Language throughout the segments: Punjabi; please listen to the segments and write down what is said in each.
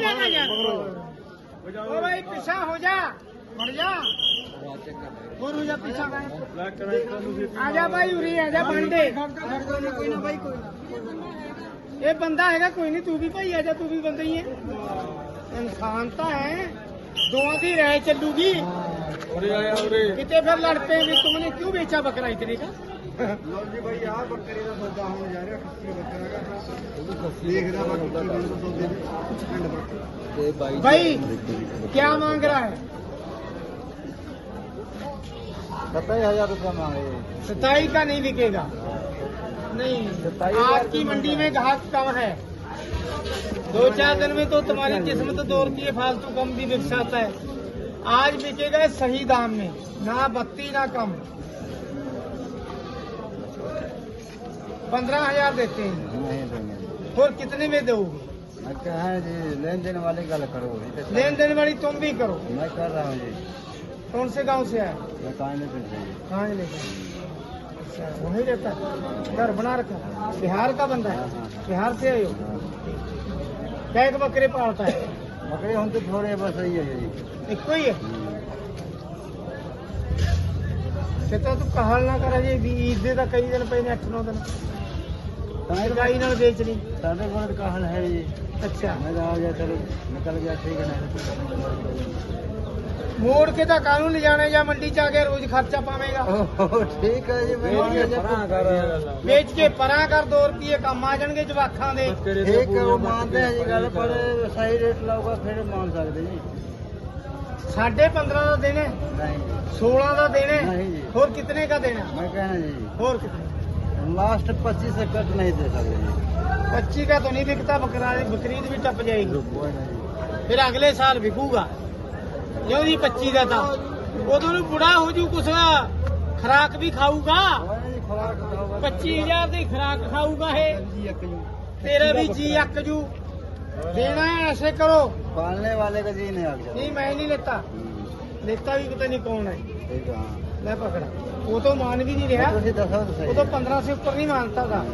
ਜਾਣਾ ਯਾਰ ਓ ਭਾਈ ਪਿੱਛਾ ਹੋ ਜਾ ਮੁੜ ਜਾ ਹੋਰ ਹੋ ਜਾ ਪਿੱਛਾ ਆ ਜਾ ਭਾਈ ਉਰੀ ਆ ਜਾ ਬੰਦੇ ਕੋਈ ਨਾ ਭਾਈ ਕੋਈ ਨਾ ਇਹ ਬੰਦਾ ਹੈਗਾ ਕੋਈ ਨਹੀਂ ਤੂੰ ਵੀ ਭਾਈ ਆ ਜਾ ਤੂੰ ਵੀ ਬੰਦਾ ਹੀ ਹੈ ਇਨਸਾਨ ਤਾਂ ਹੈ ਦੋਵਾਂ ਦੀ ਰਹਿ ਚੱਲੂਗੀ ਉਰੇ ਆਇਆ ਉਰੇ ਕਿਤੇ ਫਿਰ ਲੜ ਪਏ ਵੀ ਤੁਮਨੇ ਕਿਉਂ ਵੇਚਾ ਬੱਕਰਾ ਇਤਨੇ का ਲਓ ਜੀ ਭਾਈ ਆਹ ਬੱਕਰੀ ਦਾ ਸੌਦਾ ਹੋਣ ਜਾ ਰਿਹਾ ਖੱਸੀ ਬੱਕਰਾ ਦਾ ਦੇਖਦਾ ਬਾਕੀ ਕੀ ਬਣਦਾ ਸੌਦੇ ਦੇ ਪਿੰਡ ਪਰ ਤੇ ਬਾਈ भाई क्या मांग रहा है सत्ताईस हजार रुपया मांगे सताई का नहीं बिकेगा नहीं आज की मंडी में घास कम है दो चार दिन में तो तुम्हारी किस्मत दौड़ती है फालतू कम भी बिक जाता है आज बिकेगा सही दाम में ना बत्ती ना कम पंद्रह हजार देते हैं नहीं देंगे और कितने में दोगे मैं कहा जी लेन देन वाली गल करो ये तो लेन देन वाली तुम भी करो मैं कर रहा हूँ जी कौन से गांव से आए मैं कहाँ लेकर चाहिए कहाँ से लेके आए? अच्छा वहीं रहता है घर बना रखा है? बिहार का बंदा है बिहार से आए हो क्या एक बकरे पालता है बकरी हम तो थोड़े बस यही है जी एक ही है ਕਿਤਾ ਤੂੰ ਕਹਾਲ ਨਾ ਕਰਾ ਜੀ ਵੀ ਈਦ ਦੇ ਤਾਂ ਕਈ ਦਿਨ ਪਏ ਨੇ 8-9 ਦਿਨ ਮੋੜ ਕੇ ਤਾਂ ਕਾਨੂੰਨ ਲਿਜਾਣਾ ਜਾਂ ਮੰਡੀ ਚ ਆ ਕੇ ਰੋਜ਼ ਖਰਚਾ ਪਾਵੇਂਗਾ। ਠੀਕ ਹੈ ਜੀ ਵੇਚ ਕੇ ਪਰਾਂ ਕਰ। 2 ਰੁਪਏ ਕੰਮ ਆ ਜਾਣਗੇ ਜਵਾਖਾਂ ਦੇ। ਠੀਕ ਉਹ ਮੰਨਦੇ ਆ ਜੀ ਗੱਲ ਪਰ ਸਹੀ ਰੇਟ ਲਾਊਗਾ ਫਿਰ ਮੰਨ ਸਕਦੇ ਜੀ। ਸਾਡੇ 15 ਦਾ ਦੇਣਾ ਨਹੀਂ 16 ਦਾ ਦੇਣਾ ਹੋਰ ਕਿਤਨੇ ਦਾ ਦੇਣਾ ਮੈਂ ਕਹਿੰਦਾ ਜੀ। ਹੋਰ ਕਿਤਨੇ? लास्ट पच्चीस से कट नहीं दे सकते जी 25 का तो नहीं बिकता बकरा बकरीद भी टप जाएगी कोई नहीं ਫਿਰ ਅਗਲੇ ਸਾਲ ਵਿਕੂਗਾ ਜਿਉਂ ਦੀ 25 ਦਾ ਤਾਂ ਉਦੋਂ ਨੂੰ ਬੁੜਾ ਹੋ ਜੂ ਕੁਛ ਖਰਾਕ ਵੀ ਖਾਊਗਾ कोई नहीं खुराक होगा 25000 ਦੀ ਖਰਾਕ ਖਾਊਗਾ ਇਹ जी एक यूं। ਤੇਰਾ ਵੀ ਜੀ ਅੱਕ ਜੂ ਦੇਣਾ है ऐसे करो पालने वाले का जी नहीं आग जाता नहीं मैं नहीं लेता हम्म, लेता भी पता नहीं कौन है ठीक ਲੈ ਪਕੜ। ਉਹ ਤੋਂ ਮਾਨ ਵੀ ਨਹੀਂ ਰਿਹਾ। ਤੁਸੀਂ ਦੱਸੋ ਉਹ ਤੋਂ 15 ਸੇ ਉੱਪਰ ਨਹੀਂ ਮਾਨਤਾ ਦਾ।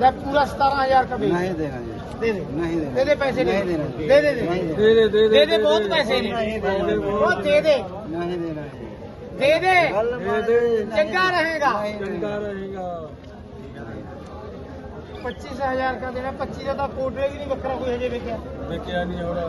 ਲੈ ਪੂਰਾ 17000 ਕਬੀ ਨਹੀਂ ਦੇਣਾ ਜੀ। ਦੇ ਦੇ। ਨਹੀਂ ਦੇ ਦੇ ਪੈਸੇ ਨਹੀਂ ਦੇ। ਦੇਣਾ ਦੇ ਦੇ ਦੇ ਦੇ। ਦੇ ਦੇ ਦੇ ਬਹੁਤ ਪੈਸੇ ਨੇ। ਉਹ ਦੇ ਦੇ। ਨਹੀਂ ਦੇਣਾ ਜੀ। ਦੇ ਦੇ। ਗੱਲ ਮੰਨ ਚੰਗਾ ਰਹੇਗਾ। ਨਹੀਂ ਚੰਗਾ ਦੇਣਾ। ਰਹੇਗਾ 25000 ਦਾ ਦੇਣਾ। 25 ਦਾ ਤਾਂ ਕੋਡਰੇ ਵੀ ਨਹੀਂ ਵੱਖਰਾ ਕੋਈ ਹਜੇ ਵੇਖਿਆ। ਵੇਖਿਆ ਨਹੀਂ ਹੋਣਾ।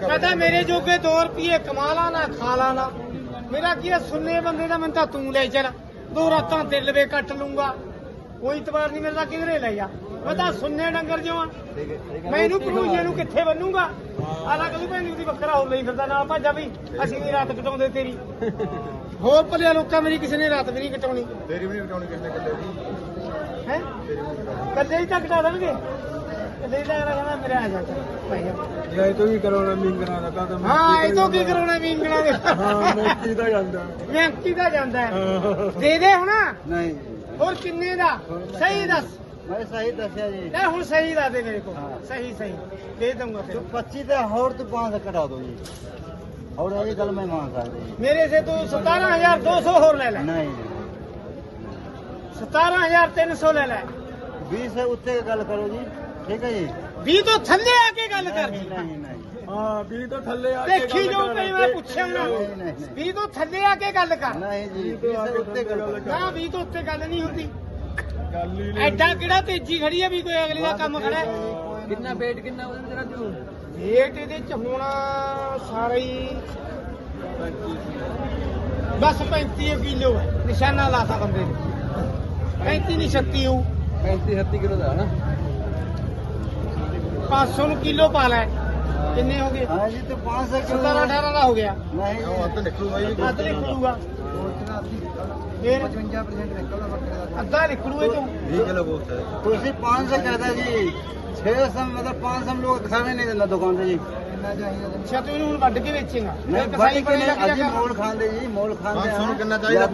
ਕਹਿੰਦਾ ਮੇਰੇ ਜੋਗੇ 2 ਰੁਪਏ ਕਮਾ ਲਾ ਨਾ ਖਾ ਲਾ ਨਾ। ਮੇਰਾ ਕੀ ਹੈ ਬੰਦੇ ਦਾ ਮੈਨੂੰ ਤਾਂ ਤੂੰ ਲੈ ਚੱਲ। ਦੋ ਰਾਤਾਂ ਤੇ ਲਵੇ ਕੱਟ ਲੂੰਗਾ। ਕੋਈ ਇਤਵਾਰ ਨਹੀਂ ਮੇਰੇ ਕਿਧਰੇ ਲੈ ਜਾ। ਮੈਂ ਤਾਂ ਸੁੰਨੇ ਡੰਗਰ ਜਿਉਂ ਮੈਂ ਇਹਨੂੰ ਪਰੂਜੇ ਨੂੰ ਕਿੱਥੇ ਬੰਨੂਗਾ? ਆਲਾ ਕਹੂ ਭੈਣ ਦੀ ਬੱਕਰਾ ਹੋ ਲਈ ਫਿਰਦਾ ਨਾਲ ਭਾਜਾ ਵੀ। ਅਸੀਂ ਵੀ ਰਾਤ ਕਟਾਉਂਦੇ ਤੇਰੀ। ਹੋਰ ਭਲੇ ਲੋਕਾਂ ਮੇਰੀ ਕਿਸੇ ਨੇ ਰਾਤ ਵੀ ਨਹੀਂ ਕਟਾਉਣੀ। ਤੇਰੀ ਵੀ ਨਹੀਂ ਕਟਾਉਣੀ ਕਿਸੇ ਨੇ ਕੱਲੇ ਹੈ? ਕੱਲੇ ਹੀ ਤਾਂ ਕਟਾ ਦੇਣਗੇ। ਲੈ ਤੋ ਕੀ ਕਰਾਉਣਾ ਮਿੰਗਣਾ ਦਾ ਤਾਂ ਮੈਂ ਹਾਂ ਇਹ ਤੋਂ ਕੀ ਕਰਾਉਣਾ? ਮੀਂਗਣਾ ਦੇ? ਹਾਂ ਮੋਤੀ ਦਾ ਜਾਂਦਾ? ਹੋਰ ਤੂੰ 25 ਦੋ ਜੀ। ਹੋਰ ਮੈਂ ਮੰਨ ਸਕਦਾ ਜੀ। ਮੇਰੇ ਹੋਰ ਲੈ ਲੈ। ਨਹੀਂ। 17300 ਲੈ ਲੈ। 20 ਸੇ ਉੱਤੇ ਗੱਲ ਕਰੋ ਜੀ। ਠੀਕ ਹੈ ਜੀ? 20 ਤੋਂ ਥੱਲੇ ਆ ਕੇ ਗੱਲ ਕਰ। ਜੀ ਨਹੀਂ ਨਹੀਂ ਹਾਂ 20 ਤੋਂ ਥੱਲੇ ਆ ਕੇ ਦੇਖੀ ਜੋ ਕਈ ਵਾਰ ਪੁੱਛਿਆ ਨਾ। 20 ਤੋਂ ਥੱਲੇ ਆ ਕੇ ਗੱਲ ਕਰ। ਨਹੀਂ ਜੀ 20 ਤੋਂ ਉੱਤੇ ਗੱਲ ਨਾ 20 ਤੋਂ ਉੱਤੇ ਗੱਲ ਨਹੀਂ ਹੁੰਦੀ। ਗੱਲ ਹੀ ਐਡਾ ਕਿਹੜਾ ਤੇਜੀ ਖੜੀ ਹੈ ਵੀ ਕੋਈ ਅਗਲੇ ਦਾ ਕੰਮ ਖੜਾ ਕਿੰਨਾ ਵੇਟ ਕਿੰਨਾ ਉਹਦੇ ਤੇਰਾ ਤੂੰ ਵੇਟ ਇਹਦੇ ਚ ਹੋਣਾ ਸਾਰਾ ਹੀ ਬਸ 35 ਕਿਲੋ ਹੈ। ਨਿਸ਼ਾਨਾ ਲਾਤਾ ਬੰਦੇ ਨੇ। 35 ਨਹੀਂ 36 ਹੂੰ 35 36 ਕਿਲੋ ਦਾ 500 ਨੂੰ ਕਿਲੋ ਪਾ ਲੈ ਕਿੰਨੇ ਹੋ ਗਏ हाँ जी तो पाँच से 17 18 ਦਾ ਹੋ ਗਿਆ नहीं ਨਿਕਲੂ ਬਾਈ ਅੱਧ ਨਿਕਲੂਗਾ ਫੇਰ 55% ਨਿਕਲਦਾ ਬੱਕਰੇ ਦਾ ਅੱਧਾ ਨਿਕਲੂ ਇਹ ਤੋਂ 20 ਕਿਲੋ ਗੋਸ਼ਤ ਹੈ ਤੁਸੀਂ 500 ਕਹਦਾ ਜੀ 600 ਮਤਲਬ 500 ਲੋਕ ਖਾਣੇ ਨਹੀਂ ਦਿੰਦਾ ਦੁਕਾਨ ਤੇ ਜੀ ਕਿੰਨਾ ਚਾਹੀਦਾ ਅੱਛਾ ਤੂੰ ਇਹਨੂੰ ਹੁਣ ਵੱਢ ਕੇ ਵੇਚੇਗਾ। ਨਹੀਂ ਬਾਈ ਕਿ ਅਸੀਂ ਮੋਲ ਖਾਂਦੇ ਜੀ ਮੋਲ ਖਾਂਦੇ ਹਾਂ। ਤੁਹਾਨੂੰ ਕਿੰਨਾ ਚਾਹੀਦਾ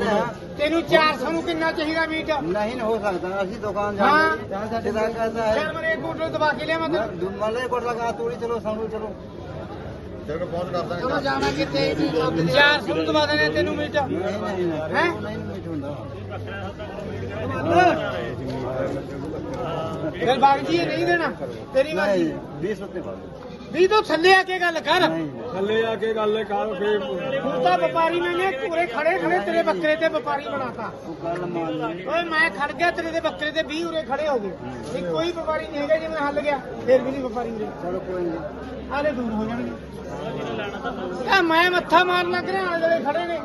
ਤੈਨੂੰ? 400 ਨੂੰ ਕਿੰਨਾ ਚਾਹੀਦਾ ਮੀਟ? ਨਹੀਂ ਹੋ ਸਕਦਾ ਅਸੀਂ ਦੁਕਾਨ ਹਾਂ। ਜਾਂਦੇ ਜੀ ਸਿੱਧਾ ਕਹਦਾ ਚੱਲ ਹੈ ਮਰੇ ਇੱਕ ਬੋਤਲ ਦਬਾ ਕੇ ਲਿਆ ਮੈਂ ਤੈਨੂੰ। ਮਲੇ ਕੋਟ ਲਗਾ ਤੂੜੀ ਚਲੋ ਸਾਨੂੰ ਚਲੋ। ਤੇਰੇ ਕੋਲ ਪਹੁੰਚ ਕਰਦਾ ਚਲੋ ਜਾਣਾ ਕਿੱਥੇ? 400 ਨੂੰ ਦਬਾ ਦੇਣੇ ਤੈਨੂੰ ਮੀਟ। ਨਹੀਂ ਨਹੀਂ ਨਹੀਂ ਹੈਂ? ਨਹੀਂ ਮਿੱਠ ਹੁੰਦਾ। ਫਿਰ ਬਾਗ ਜੀ ਇਹ ਨਹੀਂ ਦੇਣਾ। ਤੇਰੀ ਮਰਜ਼ੀ। ਨਹੀਂ 20 ਉੱਤੇ ਦਿਓ। ਵੀ ਤੋਂ ਥੱਲੇ ਆ ਕੇ ਗੱਲ ਕਰ। ਨਹੀਂ। ਥੱਲੇ ਆ ਕੇ ਗੱਲ ਕਰ ਫੇਰ ਹੁਣ ਤਾਂ ਵਪਾਰੀ ਮੈਨੇ ਪੂਰੇ ਖੜੇ ਖੜੇ ਤੇਰੇ ਬੱਕਰੇ ਤੇ ਵਪਾਰੀ ਬਣਾਤਾ। ਉਹ ਗੱਲ ਮੰਨ ਲਈ। ਓਏ ਮੈਂ ਖੜ ਗਿਆ ਤੇਰੇ ਦੇ ਬੱਕਰੇ ਤੇ 20 ਉਰੇ ਖੜੇ ਹੋ ਗਏ। ਕੋਈ ਵਪਾਰੀ ਨਹੀਂ ਹੈਗਾ ਜੇ ਮੈਂ ਹੱਲ ਗਿਆ ਫਿਰ ਵੀ ਨਹੀਂ ਵਪਾਰੀ ਮੇਰੇ ਚਲੋ ਕੋਈ ਨਹੀਂ। ਆਲੇ ਦੂਰ ਹੋ ਜਾਣਗੇ। ਆ ਮੈਂ ਮੱਥਾ ਮਾਰਨ ਲੱਗ ਰਿਹਾ ਆਲੇ ਦੁਆਲੇ ਖੜੇ ਨੇ।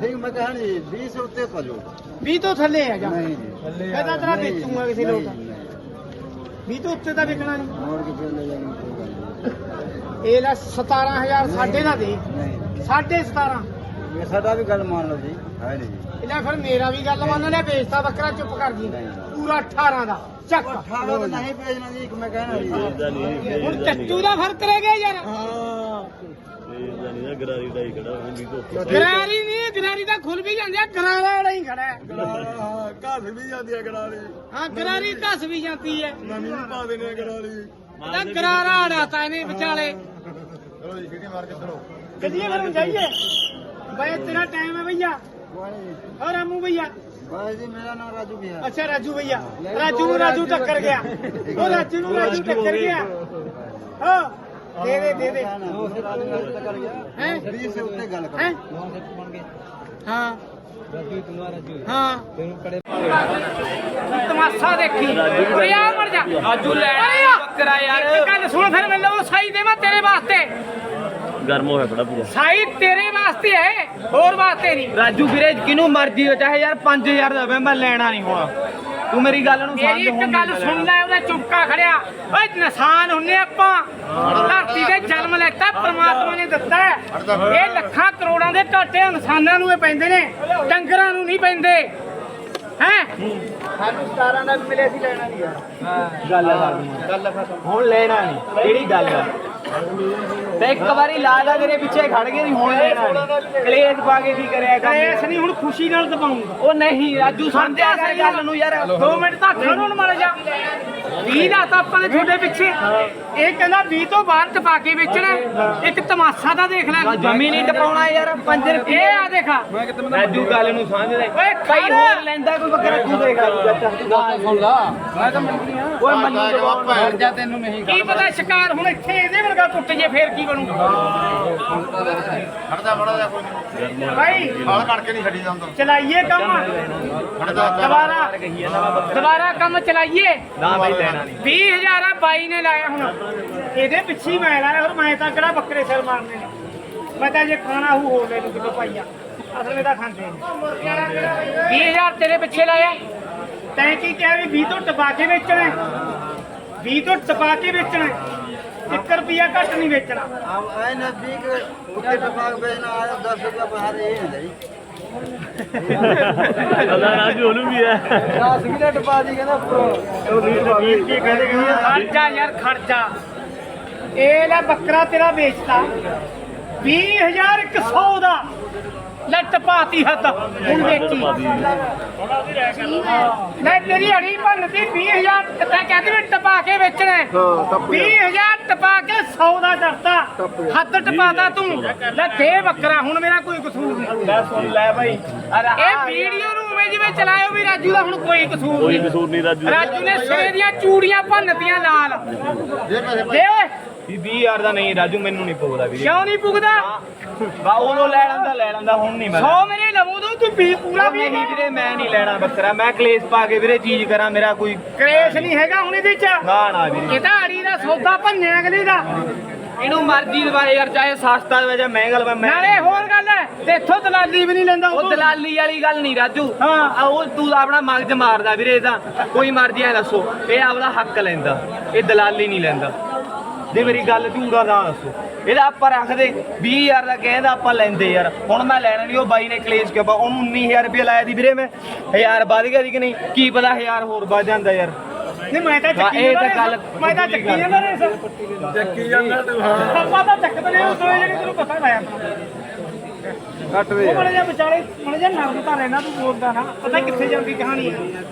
ਠੀਕ ਮੈਂ ਕਹਾਂ ਜੀ 20 ਉੱਤੇ ਪਾ ਜੋ 20 ਤੋਂ ਥੱਲੇ ਆ ਜਾ। ਨਹੀਂ ਜੀ ਮੈਂ ਤਾਂ ਤੇਰਾ ਵੇਚੂਗਾ ਕਿਸੇ ਲੋਕ। ਨਹੀਂ, ਨਹੀਂ। 20 ਤੋਂ ਉੱਤੇ ਤਾਂ ਵਿਕਣਾ ਨਹੀਂ। ਮੋੜ ਕੇ ਫਿਰ ਲੈ ਜਾਣੀ? ਇਹ ਲੈ 17000 ਸਾਡੇ ਦਾ ਦੇ। ਸਾਢੇ 17 ਇਹ ਸਾਡਾ ਵੀ ਗੱਲ ਮੰਨ ਲਓ ਜੀ ਹੈ ਨਹੀਂ ਜੀ। ਇਹਦਾ ਫਿਰ ਮੇਰਾ ਵੀ ਗੱਲ ਮੰਨ ਲਿਆ ਵੇਚਤਾ ਬੱਕਰਾ ਚੁੱਪ ਕਰ ਜੀ। ਪੂਰਾ 18 ਦਾ। ਚੱਕ। 18 ਤਾਂ ਨਹੀਂ ਭੇਜਣਾ ਜੀ ਇੱਕ ਮੈਂ ਕਹਿਣਾ ਜੀ। ਹੁਣ ਚੱਟੂ ਦਾ ਫ਼ਰਕ ਰਹਿ ਗਿਆ ਯਾਰ। ਗਰਾਰੀ ਨਹੀਂ ਗਰਾਰੀ ਤਾਂ ਖੁੱਲ ਵੀ ਜਾਂਦੀ ਆ ਗਰਾਰਾ ਵਾਲਾ ਹੀ ਖੜਾ ਹੈ। ਘਰ ਵੀ ਜਾਂਦੀ ਆ ਗਰਾਰੀ। ਹਾਂ ਗਰਾਰੀ ਘਸ ਵੀ ਜਾਂਦੀ ਹੈ। ਨਵੀਂ ਪਾ ਦੇਣੇ ਆ ਗਰਾਰੀ। ਇਹਦਾ ਗਰਾਰਾ ਅੜਾਤਾ ਇਹਨੇ ਵਿਚਾਲੇ। ਚਲੋ ਜੀ ਛੇਤੀ ਮਾਰ ਕੇ ਚਲੋ। ਚੱਲੀਏ ਫਿਰ ਹੁਣ ਜਾਈਏ। ਬਈ ਤੇਰਾ ਟਾਈਮ ਹੈ ਭਈਆ। ਔਰ ਰਾਮੂ ਭਈਆ। ਬਾਈ ਜੀ ਮੇਰਾ ਨਾਮ ਰਾਜੂ ਹੈ ਅੱਛਾ ਰਾਜੂ ਭਈਆ। ਰਾਜੂ ਨੂੰ ਰਾਜੂ ਟੱਕਰ ਗਿਆ। ਉਹ ਰਾਜੂ ਨੂੰ ਰਾਜੂ ਟੱਕਰ ਗਿਆ। ਹਾਂ। ਦੇ ਦੇ ਦੇ ਦੇ। ਨੌ ਸੇ ਰਾਜੂ ਨਾਲ ਟੱਕਰ ਗਿਆ। ਹੈਂ? 20 ਸੇ ਉੱਤੇ ਗੱਲ ਹੈਂ? ਕਰੋ ਨੌ ਸੇ ਬਣ ਗਏ। ਹਾਂ। ਰਾਜੂ ਤੁਮਾ ਰਾਜੂ। ਹਾਂ। ਤੈਨੂੰ ਕੜੇ ਤਮਾਸ਼ਾ ਦੇਖੀ। ਉਰੇ ਆ ਮਰ ਜਾ। ਰਾਜੂ ਲੈਣਾ ਬੱਕਰਾ ਯਾਰ। ਇੱਕ ਗੱਲ ਸੁਣ ਫਿਰ ਮੈਨੂੰ ਉਹ ਸਾਈ ਦੇਵਾਂ ਤੇਰੇ ਵਾਸਤੇ। ਗਰਮ ਹੋਇਆ ਬੜਾ ਪੂਰਾ। ਸਾਈ ਤੇਰੇ ਵਾਸਤੇ ਹੈ ਹੋਰ ਵਾਸਤੇ ਨਹੀਂ। ਰਾਜੂ ਵੀਰੇ ਕਿਨੂੰ ਮਰਜ਼ੀ ਹੋ ਚਾਹੇ ਯਾਰ 5000 ਦਾ ਹੋਵੇ ਮੈਂ ਲੈਣਾ ਨਹੀਂ ਹੋਣਾ। ਤੂੰ ਮੇਰੀ ਗੱਲ ਨੂੰ ਮੇਰੀ ਇੱਕ ਗੱਲ ਸੁਣ ਲੈ ਉਹਦਾ ਚੁੱਪਕਾ ਖੜਿਆ। ਓਏ ਨਸਾਨ ਹੁੰਨੇ ਆਪਾਂ। ਧਰਤੀ ਤੇ ਜਨਮ ਲੈਤਾ ਪ੍ਰਮਾਤਮਾ ਨੇ ਦਿੱਤਾ। ਇਹ ਲੱਖਾਂ ਕਰੋੜਾਂ ਦੇ ਘਾਟੇ ਇਨਸਾਨਾਂ ਨੂੰ ਇਹ ਪੈਂਦੇ ਨੇ ਡੰਗਰਾਂ ਨੂੰ ਨਹੀਂ ਪੈਂਦੇ। ਹੈ? ਸਾਨੂੰ 17 ਦਾ ਵੀ ਮਿਲਿਆ ਸੀ ਲੈਣਾ ਨਹੀਂ ਯਾਰ ਗੱਲ ਗੱਲ ਹੁਣ ਲੈਣਾ ਨਹੀਂ। ਕਿਹੜੀ ਗੱਲ ਆ? ਤੇ ਇੱਕ ਵਾਰੀ ਲਾਲਾ ਤੇਰੇ ਪਿੱਛੇ ਖੜ ਗਏ ਨਹੀਂ ਹੁਣ ਲੈਣਾ। ਕਲੇਸ਼ ਪਾ ਕੇ ਕੀ ਕਰਿਆ ਕਲੇਸ਼ ਨਹੀਂ ਹੁਣ ਖੁਸ਼ੀ ਨਾਲ ਦਬਾਉਂਗਾ। ਉਹ ਨਹੀਂ ਰਾਜੂ ਕਰ ਗੱਲ ਨੂੰ ਯਾਰ। 2 ਮਿੰਟ ਤਾਂ ਖੜੋ ਨਾ ਮਾਰ ਜਾ। 20 ਦਾ ਤਾਂ ਆਪਾਂ ਨੇ ਤੁਹਾਡੇ ਪਿੱਛੇ। ਇਹ ਕਹਿੰਦਾ 20 ਤੋਂ ਬਾਹਰ ਟਪਾ ਕੇ ਵੇਚਣਾ। ਇੱਕ ਤਮਾਸ਼ਾ ਤਾਂ ਦੇਖ ਲੈ। ਜਮੀ ਨਹੀਂ ਟਪਾਉਣਾ ਯਾਰ 5 ਰੁਪਏ। ਇਹ ਆ ਦੇਖਾ। ਰਾਜੂ ਗੱਲ ਨੂੰ ਸਮਝ ਲੈ। ਓਏ ਖੜ। ਹੋਰ ਲੈਂਦਾ ਕੋਈ ਬੱਕਰਾ ਤੂੰ ਦੇਖ ਗੱਲ ਸੁਣ ਲਾ। ਮੈਂ ਤਾਂ ਮੰਨੀ ਆ। ਓਏ ਮੰਨੂ ਜਵਾਬ ਭੈਣ। ਜਾ ਤੈਨੂੰ ਨਹੀਂ ਕੀ ਪਤਾ ਸ਼ਿਕਾਰ ਹੁਣ ਇੱਥੇ ਇਹਦੇ ਵਰਗਾ ਟੁੱਟ ਜੇ ਫੇਰ ਕੀ ਬਣੂ ਖੜਦਾ ਮੜਾ ਜਾ ਕੋਈ ਭਾਈ। ਫਲ ਕਰਕੇ ਨਹੀਂ ਛੱਡੀ ਜਾਂਦਾ। ਚਲਾਈਏ ਕੰਮ। ਖੜਦਾ ਦੁਬਾਰਾ ਦੁਬਾਰਾ ਕੰਮ ਚਲਾਈਏ। ਨਾ ਭਾਈ ਲੈਣਾ ਨਹੀਂ। 20000 ਆ, ਬਾਈ ਨੇ ਲਾਇਆ ਹੁਣ। ਇਹਦੇ ਪਿੱਛੇ ਹੀ ਮੈਂ ਲਾਇਆ ਹੋਰ ਮੈਂ ਤਾਂ ਕਿਹੜਾ ਬੱਕਰੇ ਸਿਰ ਮਾਰਨੇ ਨੇ। ਮੈਂ ਤਾਂ ਜੇ ਖਾਣਾ ਹੂ ਹੋ ਲੈ ਨੂੰ ਕਿਤੋਂ ਪਾਈਆ ਅਸਲ ਵਿੱਚ ਤਾਂ ਖਾਂਦੇ ਨੇ। 20000 ਤੇਰੇ ਪਿੱਛੇ ਲਾਇਆ। ਤੈਂ ਕੀ ਕਿਹਾ ਵੀ 20 ਤੋਂ ਟਪਾ ਕੇ ਵੇਚਣਾ ਹੈ? 20 ਤੋਂ ਟਪਾ ਕੇ ਵੇਚਣਾ 1 ਰੁਪਿਆ ਘੱਟ ਨਹੀਂ ਵੇਚਣਾ। ਆਮ ਆਏ ਨਜ਼ਦੀਕ ਉੱਤੇ ਟਪਾਕ ਵੇਚਣਾ 10 ਰੁਪਏ ਬਾਹਰ ਇਹ ਨਹੀਂ ਜੀ। ਅਦਾ ਰਾਜੂ ਉਹਨੂੰ ਵੀ ਹੈ। 10 ਮਿੰਟ ਟਪਾ ਦੀ ਕਹਿੰਦਾ ਉਹ ਵੀਰ ਕੀ ਕਹਿੰਦੇ ਖਰਚਾ ਯਾਰ ਖਰਚਾ। ਇਹ ਲੈ ਬੱਕਰਾ ਤੇਰਾ ਵੇਚਤਾ। 20100 ਦਾ। ਲੱਟ ਪਾਤੀ ਹੱਦ ਹੁਣ ਵੇਚੀ ਲੈ ਤੇਰੀ ਅੜੀ ਭੰਨਤੀ 20000 ਤੇ ਕਹਿੰਦੇ ਵੀ ਟਪਾ ਕੇ ਵੇਚਣਾ ਹੈ। 20000 ਟਪਾ ਕੇ 100 ਦਾ ਡਰਤਾ ਹੱਦ ਟਪਾਤਾ ਤੂੰ ਲੈ ਦੇ ਬੱਕਰਾ ਹੁਣ ਮੇਰਾ ਕੋਈ ਕਸੂਰ ਨਹੀਂ। ਲੈ ਸੁਣ ਲੈ ਭਾਈ ਇਹ ਵੀਡੀਓ ਨੂੰ ਉਵੇਂ ਜਿਵੇਂ ਚਲਾਇਓ ਵੀ ਰਾਜੂ ਦਾ ਹੁਣ ਕੋਈ ਕਸੂਰ ਕੋਈ ਨਹੀਂ। ਕਸੂਰ ਨਹੀਂ ਰਾਜੂ ਰਾਜੂ ਨੇ ਸਿਰੇ ਦੀਆਂ ਚੂੜੀਆਂ ਭੰਨਤੀਆਂ ਲਾਲ ਦੇ ਓਏ 20000 ਦਾ ਨਹੀਂ ਰਾਜੂ ਮੈਨੂੰ ਨਹੀਂ ਪਊਦਾ ਵੀਰੇ। ਕਿਉਂ ਨਹੀਂ ਪੁੱਗਦਾ ਬਾ ਉਦੋਂ ਲੈ ਲੈਂਦਾ ਲੈ ਲੈਂਦਾ ਹੁਣ ਨਹੀਂ ਮੈਂ 100 ਮੇਰੇ ਲਵੋ ਦੋ ਤੂੰ ਵੀ ਪੂਰਾ ਵੀ ਨਹੀਂ ਵੀਰੇ ਮੈਂ ਨਹੀਂ ਲੈਣਾ ਬੱਕਰਾ ਮੈਂ ਕਲੇਸ਼ ਪਾ ਕੇ ਵੀਰੇ ਚੀਜ਼ ਕਰਾਂ ਮੇਰਾ ਕੋਈ ਕ੍ਰੇਸ਼ ਨਹੀਂ ਹੈਗਾ ਹੁਣ ਇਹਦੇ ਚ। ਨਾ ਨਾ ਵੀਰੇ। ਇਹ ਤਾਂ ਅੜੀ ਦਾ ਸੌਦਾ ਭੰਨਿਆ ਅਗਲੇ ਦਾ। ਇਹਨੂੰ ਮਰਜ਼ੀ ਦਵਾਏ ਯਾਰ ਚਾਹੇ ਸਸਤਾ ਦਵੇ ਜਾਂ ਮਹਿੰਗਾ ਦਵੇ ਮੈਂ ਨਾਲੇ ਹੋਰ ਗੱਲ ਹੈ ਤੇ ਇੱਥੋਂ ਦਲਾਲੀ ਵੀ ਨਹੀਂ ਲੈਂਦਾ ਉਹ ਦਲਾਲੀ ਵਾਲੀ ਗੱਲ ਨਹੀਂ ਰਾਜੂ। ਹਾਂ। ਉਹ ਤੂੰ ਆਪਣਾ ਮਗਜ ਮਾਰਦਾ ਵੀਰੇ ਇਹਦਾ। ਕੋਈ ਮਰਜ਼ੀ ਐ ਦੱਸੋ ਇਹ ਆਪਦਾ ਹੱਕ ਲੈਂਦਾ ਇਹ ਦਲਾਲੀ ਨਹੀਂ ਲੈਂਦਾ। ਦੇ ਮੇਰੀ ਗੱਲ ਝੂੜਾ ਨਾ ਦੱਸੋ। ਇਹਦਾ ਆਪਾਂ ਰੱਖਦੇ 20000 ਦਾ ਕਹਿੰਦਾ ਆਪਾਂ ਲੈਂਦੇ ਯਾਰ। ਹੁਣ ਮੈਂ ਲੈਣਾ ਨਹੀਂ ਉਹ ਬਾਈ ਨੇ ਕਲੇਸ਼ ਪਾ ਉਹਨੂੰ 19000 ਰੁਪਏ ਲਾਇਆ ਦੀ ਵੀਰੇ ਮੈਂ। 1000 ਵੱਧ ਗਿਆ ਸੀ ਕਿ ਨਹੀਂ? ਕੀ ਪਤਾ 1000 ਹੋਰ ਵੱਧ ਜਾਂਦਾ ਯਾਰ। ਨਹੀਂ ਮੈਂ ਤਾਂ ਚੱਕੀ ਇਹ ਤਾਂ ਗੱਲ। ਮੈਂ ਤਾਂ ਚੱਕੀ ਜਾਂਦਾ ਸਰ ਚੱਕੀ ਜਾਂਦਾ ਤੂੰ ਹਾਂ। ਆਪਾਂ ਤਾਂ ਚੱਕਦੇ ਨੇ ਜਿਹੜੇ ਤੈਨੂੰ ਪਤਾ ਲਾਇਆ ਕੱਟ ਉਹ ਮਲੇ ਜਾ ਵਿਚਾਲੇ ਮਲੇ ਜਾ ਨਰਮ ਤਾਂ ਰਹਿਣਾ ਤੂੰ ਬੋਲਦਾ ਨਾ। ਪਤਾ ਕਿੱਥੇ ਜਾਂਦੀ ਕਹਾਣੀ ਹੈ